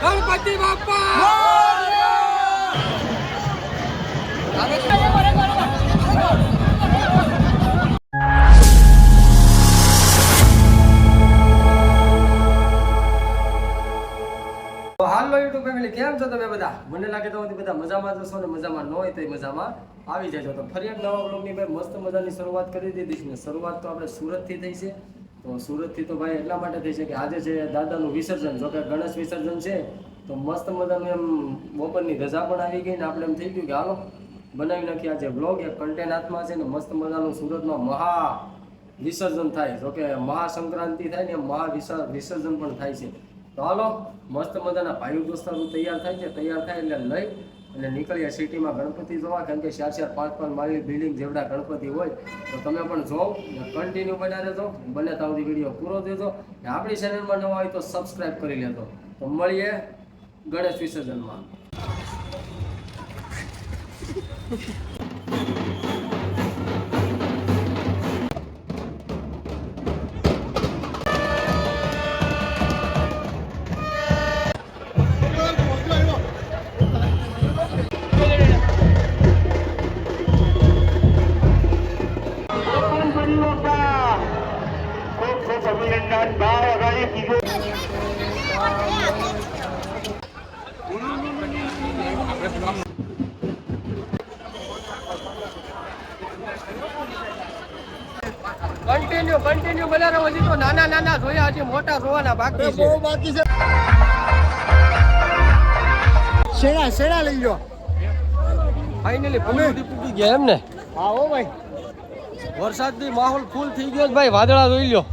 ગણપતિ બાપા! હાલો YouTube family, કેમ છો તમે બધા? મને લાગે તો બધા મજામાં જશો ને મજામાં ન હોય તો મજામાં આવી જજો. તો ફરી નવા બ્લોગની ભાઈ મસ્ત મજાની શરૂઆત કરી દીધી છે શરૂઆત તો આપણે સુરતથી થઈ છે. તો સુરતથી તો ભાઈ એટલા માટે થઈ છે કે આજે છે દાદાનું વિસર્જન. જો કે ગણેશ વિસર્જન છે, તો મસ્ત મજાનું એમ બપોરની રજા પણ આવી ગઈ ને આપણે એમ થઈ ગયું કે હાલો, બનાવી નાખી આજે બ્લોગ એક કન્ટેન્ટ હાથમાં છે ને મસ્ત મજાનું સુરતમાં મહા વિસર્જન થાય. જો કે મહાસંક્રાંતિ થાય ને મહા વિસર- વિસર્જન પણ થાય છે. તો હાલો, મસ્ત મજાના ભાઈઓ દોસ્તારો તૈયાર થાય છે. તૈયાર થાય એટલે લઈ અને નીકળીએ સિટીમાં ગણપતિ જોવા, કારણ કે ચાર ચાર પાંચ પાંચ માળની બિલ્ડિંગ જેવડા ગણપતિ હોય, તો તમે પણ જોવો કન્ટિન્યુ બન્યા રહેજો. બને ત્યાં સુધી વીડિયો પૂરો દેજો આપણી ચેનલમાં નવા હોય તો સબસ્ક્રાઈબ કરી લેજો. તો મળીએ ગણેશ વિસર્જનમાં. કન્ટિન્યુ કન્ટિન્યુ રહો હજી તો નાના નાના જોયા હજી મોટા જોવાના બાકી છે. બાકી છે. શેડા શેડા લઈ લો ફાઇનલી પૂરી પૂરી ગયા એમ ને હા હો ભાઈ. વરસાદની માહોલ ફૂલ થઈ ગયો ભાઈ વાદળા જોઈ લ્યો.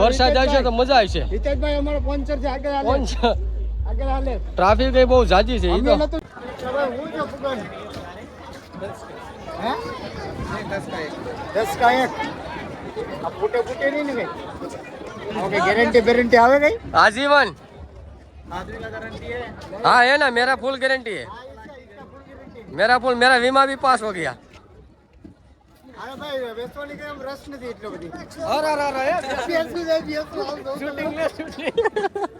વરસાદ આવશે તો મજા આવશે. હિતેશભાઈ અમારો પંચર છે આગળ હાલે. પંચર આગળ હાલે. ટ્રાફિક એ બહુ જાજી છે ઈ અમે તો. હું જો ફુગન હે? દસ કા એક. આ ફૂટે ફૂટે નહીં ને કઈ ઓકે ગેરંટી બેરંટી આવે કઈ आजीवन हाँ है ना मेरा फुल गारंटी है मेरा फुल मेरा बीमा भी पास हो गया અરે ભાઈ વેચવાની કઈ આમ રસ નથી એટલો બધી अरे अरे अरे બેસું જાય બેસું આમ જોઉં તો शूटिंग ले शूटिंग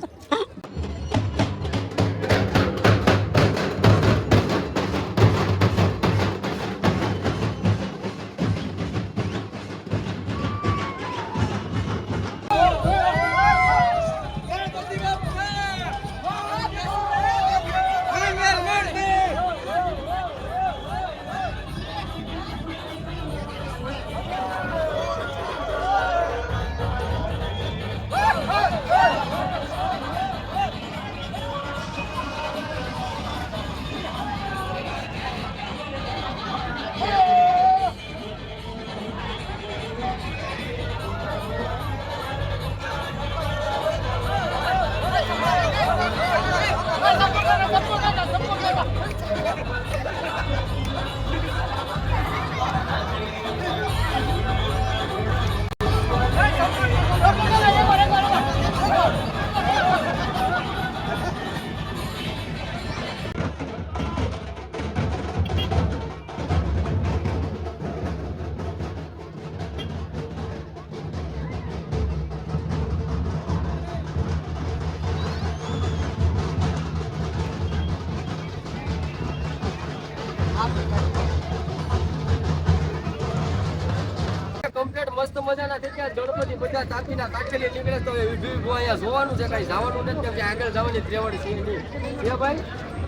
કમ્પ્લીટ મસ્ત મજાના થઈ ગયા. ગણપતિ બધા તાપીના કાઠેલી નીકળે તો અહીંયા જોવાનું છે. કઈ જવાનું નથી કેમ કે આગળ જવાની ત્રેવડ છે નહીં એ ભાઈ?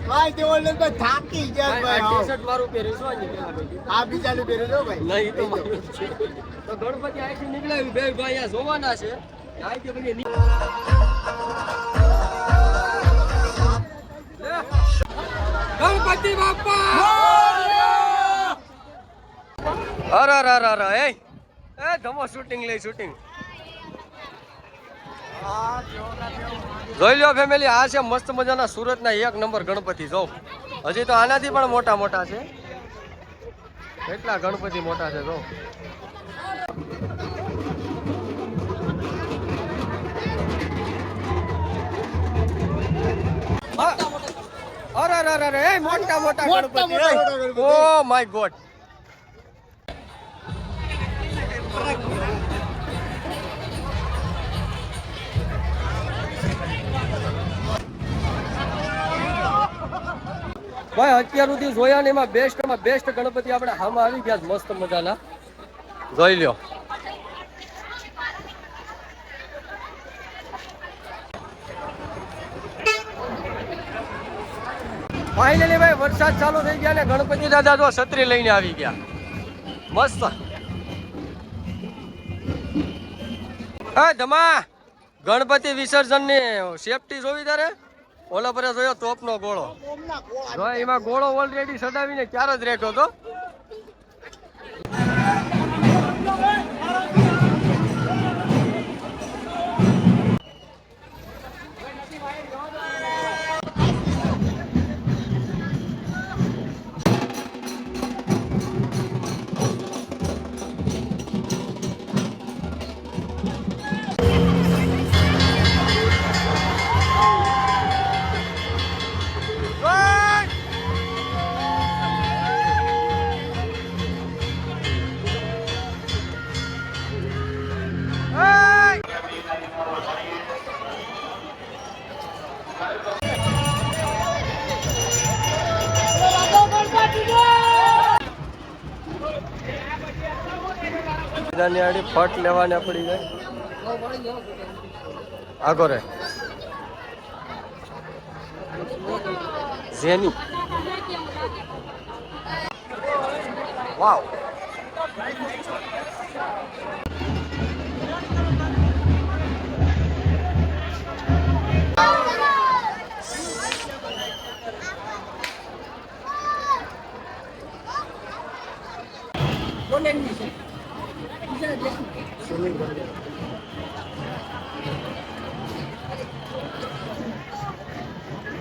ભાઈ તેઓ લોકો થાકી ગયા ભાઈ ટી-શર્ટ મારું પહેરી શું આની પેલા ભાઈ. આ બીજાનું પહેર્યું જો ભાઈ. નહીં તો મારું છે. તો ગણપતિ અહીંથી નીકળે બે ભાઈ અહીંયા જોવાના છે. અહીંથી પછી ગણપતિ બાપા! અરે અરે અરે એ એ ધમો શૂટિંગ લઈ શૂટિંગ જોઈ લ્યો ફેમિલી આ છે મસ્ત મજાના સુરતના એક નંબર ગણપતિ જો. હજી તો આનાથી પણ મોટા મોટા છે. કેટલા ગણપતિ મોટા છે જો. અરે અરે અરે મોટા મોટા ગણપતિ. Oh my God. ભાઈ, અત્યાર સુધી જોયા ને એમાં બેસ્ટમાં બેસ્ટ ગણપતિ આપણે આમાં આવી ગયા મસ્ત મજાના. જોઈ લ્યો. ફાઇનલી ભાઈ, વરસાદ ચાલુ થઈ ગયા ને ગણપતિ દાદા જો છત્રી લઈને આવી ગયા. મસ્ત. હા ધમા ગણપતિ વિસર્જનની સેફટી જોવી તારે? ઓલા પર જોયો તોપનો ગોળો? એમાં ગોળો ઓલરેડી સડાવીને ક્યારે જ રેખ્યો તો? બધાની આડી ફટ લેવાને પડી જાય. આગો રે. ઝેની વાવ.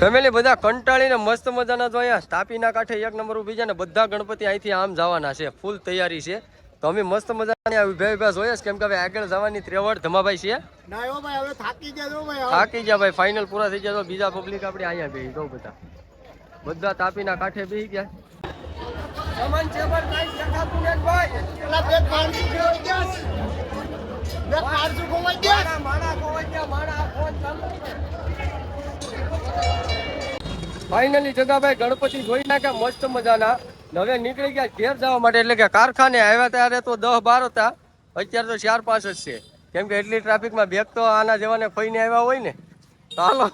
ફેમિલી બધા કંટાળીને મસ્ત મજાના જો અહીંયા તાપીના કાંઠે એક નંબર ઊભી છે ને બધા ગણપતિ અહીંથી આમ જવાના છે. ફૂલ તૈયારી છે. તો અમે મસ્ત મજાની આ ઊભા ઊભા જોઈએ કેમ કે હવે આગળ જવાની ત્રેવડ ધમાભાઈ છે. ના એવો ભાઈ થાકી ગયા ભાઈ હવે. થાકી ગયા ભાઈ. ફાઇનલ પૂરા થઈ ગયા તો બીજા પબ્લિક આપણે અહીંયા બેસી તો બધા. બધા તાપીના કાંઠે બેસી ગયા. સામાન ફાઇનલી જગાભાઈ ગણપતિ જોઈ નાખ્યા, મસ્ત મજાના. હવે નીકળી ગયા ઘેર જવા માટે, એટલે કે કારખાને આવ્યા ત્યારે તો દસ બાર હતા. અત્યારે તો ચાર પાંચ જ છે. કેમ કે એટલી ટ્રાફિકમાં બેગ તો આના જેવાને ખોઈને આવ્યા હોય ને. હાલો.